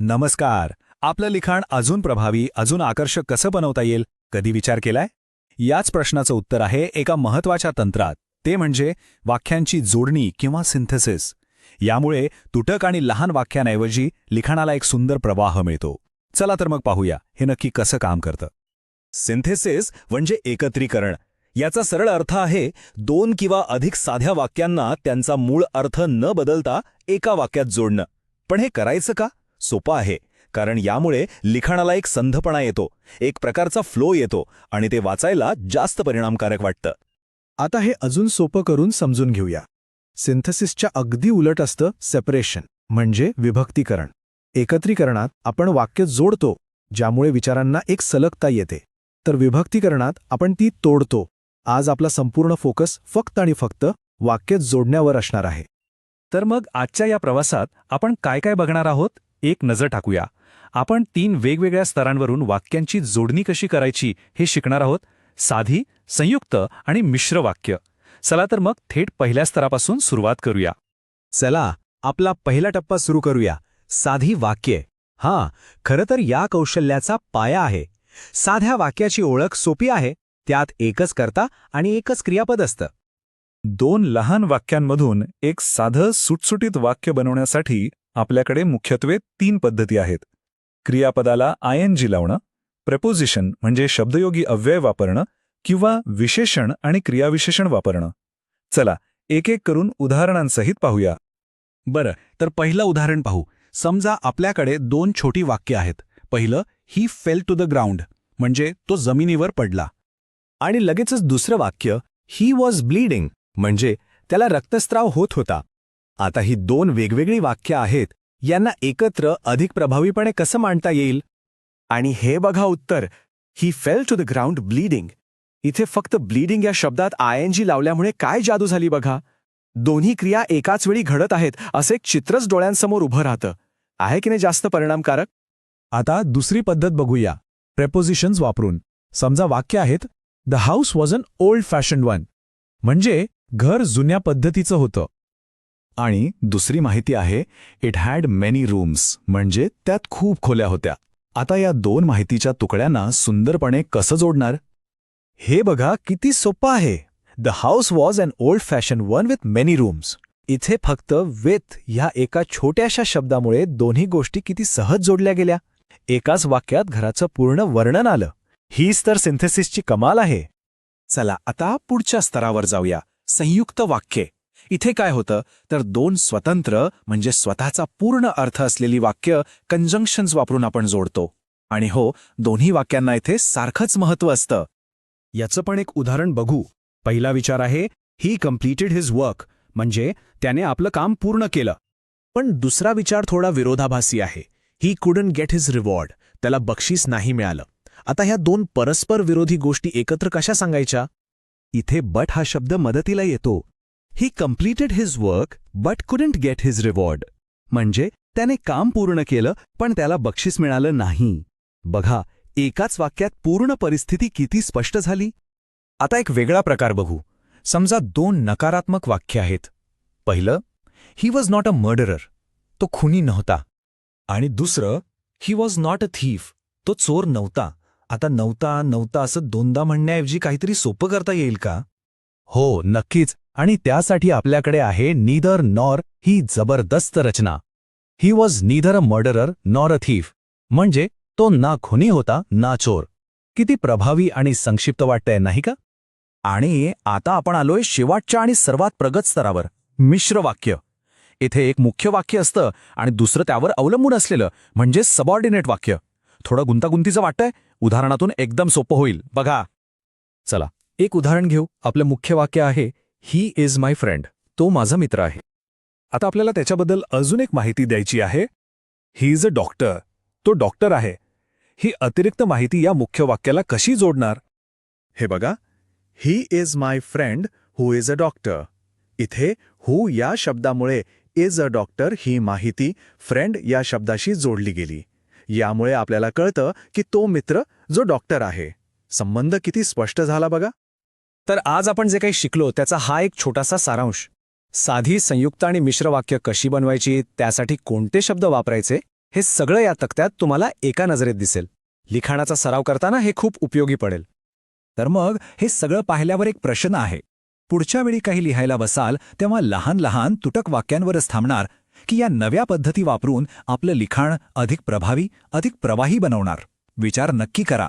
नमस्कार. आपलं लिखाण अजून प्रभावी अजून आकर्षक कसं बनवता येईल? कधी विचार केलाय? याच प्रश्नाचं उत्तर आहे एका महत्त्वाच्या तंत्रात. ते म्हणजे वाक्यांची जोडणी किंवा सिंथेसिस. यामुळे तुटक आणि लहान वाक्यांऐवजी लिखाणाला एक सुंदर प्रवाह मिळतो. चला तर मग पाहूया हे नक्की कसं काम करतं. सिंथेसिस म्हणजे एकत्रीकरण. याचा सरळ अर्थ आहे दोन किंवा अधिक साध्या वाक्यांना त्यांचा मूळ अर्थ न बदलता एका वाक्यात जोडणं. पण हे करायचं का? सोपं आहे. कारण यामुळे लिखाणाला एक संधपणा येतो एक प्रकारचा फ्लो येतो आणि ते वाचायला जास्त परिणामकारक वाटतं. आता हे अजून सोपं करून समजून घेऊया. सिंथसिसच्या अगदी उलट असतं सेपरेशन म्हणजे विभक्तीकरण. एकत्रीकरणात आपण वाक्य जोडतो ज्यामुळे विचारांना एक सलगता येते. तर विभक्तीकरणात आपण ती तोडतो. आज आपला संपूर्ण फोकस फक्त आणि फक्त वाक्य जोडण्यावर असणार आहे. तर मग आजच्या या प्रवासात आपण काय काय बघणार आहोत? एक नजर टाकूया. आपण तीन वेगवेगळ्या स्तरांवरून वाक्यांची जोडणी कशी करायची हे शिकणार आहोत. साधी संयुक्त आणि मिश्र वाक्य. चला तर मग थेट पहिल्या स्तरापासून सुरुवात करूया. चला आपला पहिला टप्पा सुरू करूया. साधी वाक्ये. हां खरं तर या कौशल्याचा पाया आहे. साध्या वाक्याची ओळख सोपी आहे. त्यात एकच करता आणि एकच क्रियापद असतं. दोन लहान वाक्यांमधून एक साधं सुटसुटीत वाक्य बनवण्यासाठी आपल्याकडे मुख्यत्वे तीन पद्धती आहेत. क्रियापदाला आय एन जी लावणं प्रपोजिशन म्हणजे शब्दयोगी अव्यय वापरणं किंवा विशेषण आणि क्रियाविशेषण वापरणं. चला एक एक करून उदाहरणांसहित पाहूया. बरं तर पहिलं उदाहरण पाहू. समजा आपल्याकडे दोन छोटी वाक्य आहेत. पहिलं he fell to the ground म्हणजे तो जमिनीवर पडला. आणि लगेचच दुसरं वाक्य ही वॉज ब्लीडिंग म्हणजे त्याला रक्तस्राव होत होता. आता ही दोन वेगवेगळी वाक्य आहेत यांना एकत्र अधिक प्रभावीपणे कसं मांडता येईल? आणि हे बघा उत्तर. He fell to the ground bleeding इथे फक्त ब्लीडिंग या शब्दात आय एन जी लावल्यामुळे काय जादू झाली बघा? दोन्ही क्रिया एकाच वेळी घडत आहेत असं एक चित्रच डोळ्यांसमोर उभं राहतं. आहे की नाही जास्त परिणामकारक? आता दुसरी पद्धत बघूया. प्रेपोजिशन्स वापरून. समजा वाक्य आहेत the house was an old fashion one म्हणजे घर जुन्या पद्धतीचं होतं. आणि दुसरी माहिती आहे इट हॅड मेनी रूम्स म्हणजे त्यात खूप खोल्या होत्या. आता या दोन माहितीच्या तुकड्यांना सुंदरपणे कसं जोडणार? हे बघा किती सोपं आहे. The house was an old fashion one with many rooms इथे फक्त विथ ह्या एका छोट्याशा शब्दामुळे दोन्ही गोष्टी किती सहज जोडल्या गेल्या. एकाच वाक्यात घराचं पूर्ण वर्णन आलं. हीच तर सिंथेसिसची कमाल आहे. चला आता पुढच्या स्तरावर जाऊया. संयुक्त वाक्ये. इथे काय होतं? तर दोन स्वतंत्र म्हणजे स्वतःचा पूर्ण अर्थ असलेली वाक्य कंजंक्शन्स वापरून आपण जोडतो. आणि हो दोन्ही वाक्यांना इथे सारखंच महत्त्व असतं. याचं पण एक उदाहरण बघू. पहिला विचार आहे ही कम्प्लिटेड हिज वर्क म्हणजे त्याने आपलं काम पूर्ण केलं. पण दुसरा विचार थोडा विरोधाभासी आहे. He couldn't get his reward त्याला बक्षीस नाही मिळालं. आता ह्या दोन परस्पर विरोधी गोष्टी एकत्र कशा सांगायच्या? इथे बट हा शब्द मदतीला येतो. He completed his work but couldn't get his reward म्हणजे त्याने काम पूर्ण केलं पण त्याला बक्षीस मिळालं नाही. बघा एकाच वाक्यात पूर्ण परिस्थिती किती स्पष्ट झाली. आता एक वेगळा प्रकार बघू. समजा दोन नकारात्मक वाक्य आहेत. पहिलं he was not a murderer तो खुनी नव्हता. आणि दुसरं he was not a thief तो चोर नव्हता. आता नव्हता नव्हता असं दोनदा म्हणण्याऐवजी काहीतरी सोपं करता येईल का? हो नक्कीच. आणि त्यासाठी आपल्याकडे आहे नीदर नॉर ही जबरदस्त रचना. He was neither a murderer nor a thief म्हणजे तो ना खुनी होता ना चोर. किती प्रभावी आणि संक्षिप्त वाटतंय नाही का? आणि आता आपण आलोय शेवटच्या आणि सर्वात प्रगत स्तरावर मिश्र वाक्य. इथे एक मुख्य वाक्य असतं आणि दुसरं त्यावर अवलंबून असलेलं म्हणजे सबऑर्डिनेट वाक्य. थोडं गुंतागुंतीचं वाटतंय उदाहरणातून एकदम सोपं होईल. बघा. चला एक उदाहरण घेऊ. आपलं मुख्य वाक्य आहे ही इज माय फ्रेंड तो माझा मित्र आहे. आता आपल्याला त्याच्याबद्दल अजून एक माहिती द्यायची आहे. ही इज अ डॉक्टर तो डॉक्टर आहे. ही अतिरिक्त माहिती या मुख्य वाक्याला कशी जोडणार? हे बघा. He is my friend who is a doctor इथे हू या शब्दामुळे इज अ डॉक्टर ही माहिती फ्रेंड या शब्दाशी जोडली गेली. यामुळे आपल्याला कळतं की तो मित्र जो डॉक्टर आहे. संबंध किती स्पष्ट झाला बघा. तर आज आपण जे काही शिकलो त्याचा हा एक छोटासा सारांश. साधी संयुक्त आणि मिश्र वाक्य कशी बनवायची त्यासाठी कोणते शब्द वापरायचे हे सगळं या तक्त्यात तुम्हाला एका नजरेत दिसेल. लिखाणाचा सराव करताना हे खूप उपयोगी पडेल. तर मग हे सगळं पाहिल्यावर एक प्रश्न आहे. पुढच्या वेळी काही लिहायला बसाल तेव्हा लहान लहान तुटक वाक्यांवरच थांबणार की या नव्या पद्धती वापरून आपलं लिखाण अधिक प्रभावी अधिक प्रवाही बनवणार. विचार नक्की करा.